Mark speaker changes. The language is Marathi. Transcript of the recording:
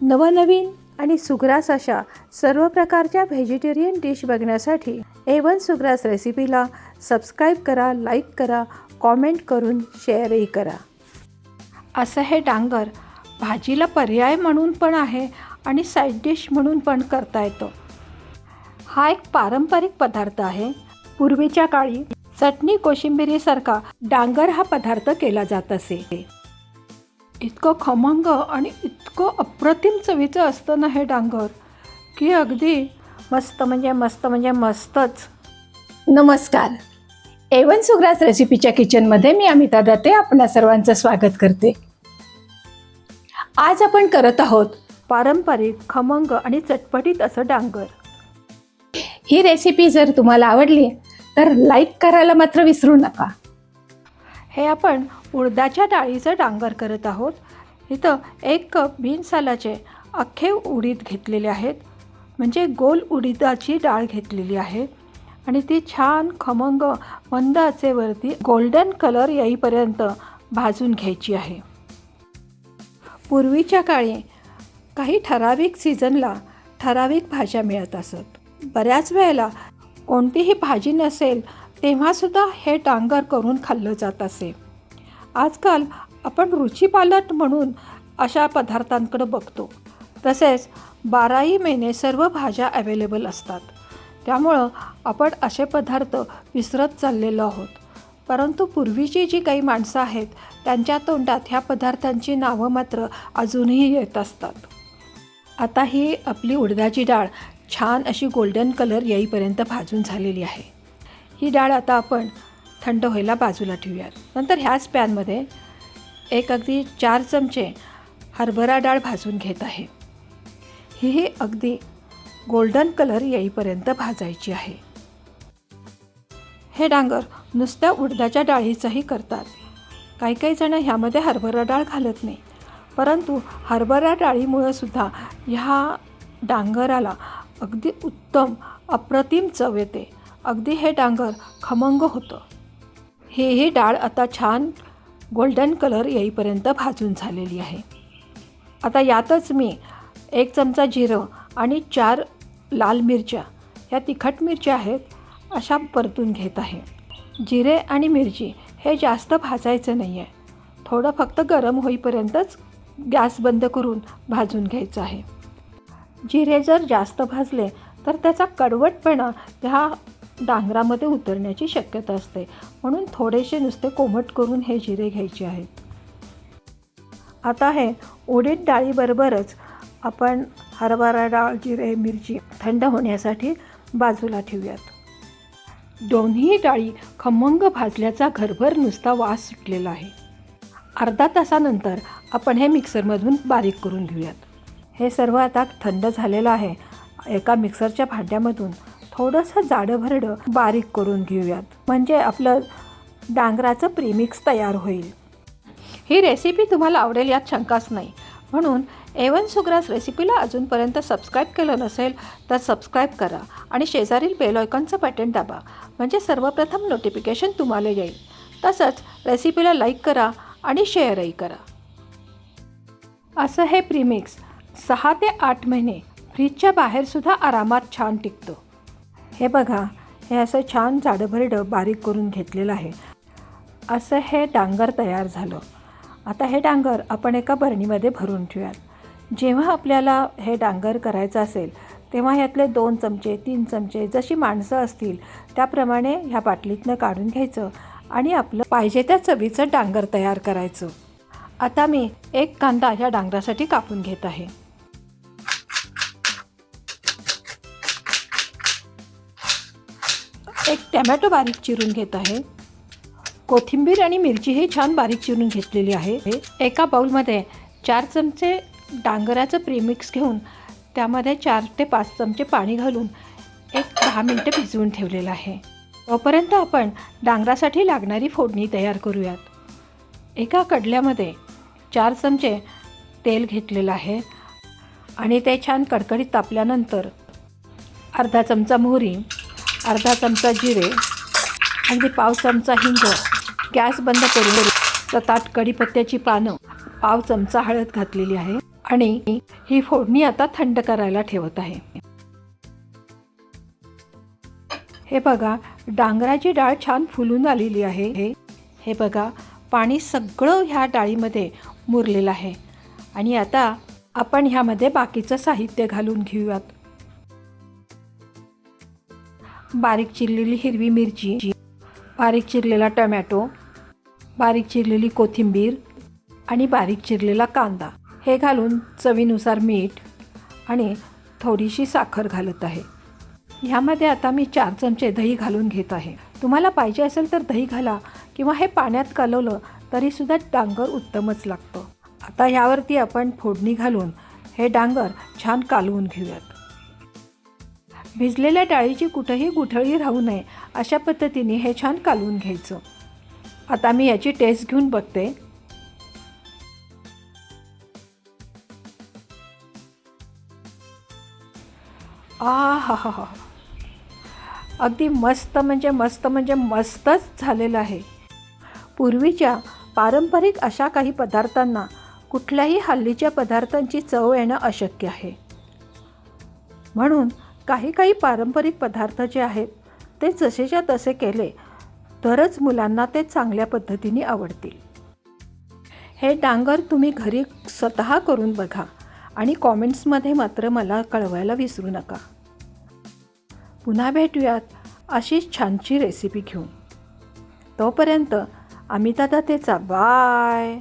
Speaker 1: नवनवीन आणि सुग्रास अशा सर्व प्रकारच्या व्हेजिटेरियन डिश बघण्यासाठी ए वन सुग्रास रेसिपीला सबस्क्राईब करा लाईक करा कॉमेंट करून शेअरही करा. असं हे डांगर भाजीला पर्याय म्हणून पण आहे आणि साईड डिश म्हणून पण करता येतो. हा एक पारंपरिक पदार्थ आहे. पूर्वीच्या काळी चटणी कोशिंबिरीसारखा डांगर हा पदार्थ केला जात असे. इतकं खमंग आणि इतकं अप्रतिम चवीचं असतं ना हे डांगर की अगदी मस्त म्हणजे मस्त म्हणजे मस्तच. नमस्कार. एवन सुग्रास रेसिपीच्या किचनमध्ये मी अमिता दत्ते आपणा सर्वांचं स्वागत करते. आज आपण करत आहोत पारंपरिक खमंग आणि चटपटीत असं डांगर. ही रेसिपी जर तुम्हाला आवडली तर लाईक करायला मात्र विसरू नका. हे आपण उडदाच्या डाळीचं डांगर करत आहोत. इथं एक कप बिनसालाचे अख्खे उडीद घेतलेले आहेत. म्हणजे गोल उडीदाची डाळ घेतलेली आहे. आणि ती छान खमंग मंद आचेवरती गोल्डन कलर येईपर्यंत भाजून घ्यायची आहे. पूर्वीच्या काळी काही ठराविक सीझनला ठराविक भाज्या मिळत असत. बऱ्याच वेळेला कोणतीही भाजी नसेल तेव्हासुद्धा हे डांगर करून खाल्लं जात असे. आजकाल आपण रुचीपालट म्हणून अशा पदार्थांकडे बघतो. तसेच बाराही महिने सर्व भाज्या अवेलेबल असतात. त्यामुळं आपण असे पदार्थ विसरत चाललेलो आहोत. परंतु पूर्वीची जी काही माणसं आहेत त्यांच्या तोंडात ह्या पदार्थांची नावं मात्र अजूनही येत असतात. आता ही आपली उडदाची डाळ छान अशी गोल्डन कलर येईपर्यंत भाजून झालेली आहे. ही डाळ आता आपण थंड व्हायला बाजूला ठेवूयात. नंतर ह्याच पॅनमध्ये एक अगदी चार चमचे हरभरा डाळ भाजून घेत आहे. ही अगदी गोल्डन कलर येईपर्यंत भाजायची आहे. हे डांगर नुसत्या उडदाच्या डाळीचंही करतात. काही काही जण ह्यामध्ये हरभरा डाळ घालत नाही. परंतु हरभरा डाळीमुळं सुद्धा ह्या डांगराला अगदी उत्तम अप्रतिम चव येते. अगदी हे डांगर खमंग होतं. हे ही डाळ आता छान गोल्डन कलर येईपर्यंत भाजून झालेली आहे. आता यातच मी एक चमचा जिरं आणि चार लाल मिरच्या ह्या तिखट मिरच्या आहेत अशा परतून घेत आहे. जिरे आणि मिरची हे जास्त भाजायचं नाही आहे थोडं फक्त गरम होईपर्यंतच गॅस बंद करून भाजून घ्यायचं आहे. जिरे जर जास्त भाजले तर त्याचा कडवटपणा ह्या डांगरामध्ये उतरण्याची शक्यता असते. म्हणून थोडेसे नुसते कोमट करून हे जिरे घ्यायचे आहेत. आता हे उडीद डाळीबरोबरच आपण हरभरा डाळ जिरे मिरची थंड होण्यासाठी बाजूला ठेवूयात. दोन्ही डाळी खमंग भाजल्याचा घरभर नुसता वास सुटलेला आहे. अर्धा तासानंतर आपण हे मिक्सरमधून बारीक करून घेऊयात. हे सर्व आता थंड झालेलं आहे. एका मिक्सरच्या भांड्यामधून थोडंसं जाडं भरडं बारीक करून घेऊयात. म्हणजे आपलं डांगराचं प्रीमिक्स तयार होईल. ही रेसिपी तुम्हाला आवडेल यात शंकाच नाही. म्हणून एवन सुग्रास रेसिपीला अजूनपर्यंत सबस्क्राईब केलं नसेल तर सबस्क्राईब करा आणि शेजारील बेलॉयकॉनचं बटन दाबा. म्हणजे सर्वप्रथम नोटिफिकेशन तुम्हाला येईल. तसंच रेसिपीला लाईक करा आणि शेअरही करा. असं हे प्रीमिक्स सहा ते आठ महिने फ्रीजच्या बाहेरसुद्धा आरामात छान टिकतं. हे बघा हे असं छान जाडभरडं बारीक करून घेतलेलं आहे. असं हे डांगर तयार झालं. आता हे डांगर आपण एका बरणीमध्ये भरून ठेवूयात. जेव्हा आपल्याला हे डांगर करायचं असेल तेव्हा ह्यातले दोन चमचे तीन चमचे जशी माणसं असतील त्याप्रमाणे ह्या बाटलीतनं काढून घ्यायचं आणि आपलं पाहिजे त्या चवीचं डांगर तयार करायचं. आता मी एक कांदा ह्या डांगरासाठी कापून घेत आहे. टॅमॅटो बारीक चिरून घेत आहे. कोथिंबीर आणि मिरची ही छान बारीक चिरून घेतलेली आहे. एका बाऊलमध्ये चार चमचे डांगराचं प्रीमिक्स घेऊन त्यामध्ये चार ते पाच चमचे पाणी घालून एक दहा मिनटं भिजवून ठेवलेलं आहे. तोपर्यंत आपण डांगरासाठी लागणारी फोडणी तयार करूयात. एका कडल्यामध्ये चार चमचे तेल घेतलेलं आहे आणि ते छान कडकडीत तापल्यानंतर अर्धा चमचा मोहरी अर्धा चमचा जिरे आणि पाव चमचा हिंग गॅस बंद करून सतात कढीपत्त्याची पानं पाव चमचा हळद घातलेली आहे आणि ही फोडणी आता थंड करायला ठेवत आहे. हे बघा डांगराची डाळ छान फुलून आलेली आहे. हे हे बघा पाणी सगळं ह्या डाळीमध्ये मुरलेलं आहे. आणि आता आपण ह्यामध्ये बाकीचं साहित्य घालून घेऊयात. बारीक चिरलेली हिरवी मिरची बारीक चिरलेला टमॅटो बारीक चिरलेली कोथिंबीर आणि बारीक चिरलेला कांदा. हे घालून चवीनुसार मीठ आणि थोडीशी साखर घालत आहे. ह्यामध्ये आता मी चार चमचे दही घालून घेत आहे. तुम्हाला पाहिजे असेल तर दही घाला किंवा हे पाण्यात कालवलं तरीसुद्धा डांगर उत्तमच लागतं. आता ह्यावरती आपण फोडणी घालून हे डांगर छान कालवून घेऊयात. भिजलेल्या डाळीची कुठंही गुठळी राहू नये अशा पद्धतीने हे छान कालवून घ्यायचं. आता मी याची टेस्ट घेऊन बघते. आ हा हा हा अगदी मस्त म्हणजे मस्त म्हणजे मस्तच झालेलं आहे. पूर्वीच्या पारंपरिक अशा काही पदार्थांना कुठल्याही हल्लीच्या पदार्थांची चव येणं अशक्य आहे. म्हणून काही काही पारंपरिक पदार्थ जे आहेत ते जसेच्या तसे केले तरच मुलांना ते चांगल्या पद्धतीने आवडतील. हे डांगर तुम्ही घरी स्वतः करून बघा आणि कॉमेंट्समध्ये मात्र मला कळवायला विसरू नका. पुन्हा भेटूयात अशीच छानची रेसिपी घेऊन. तोपर्यंत अमिता दातेचा बाय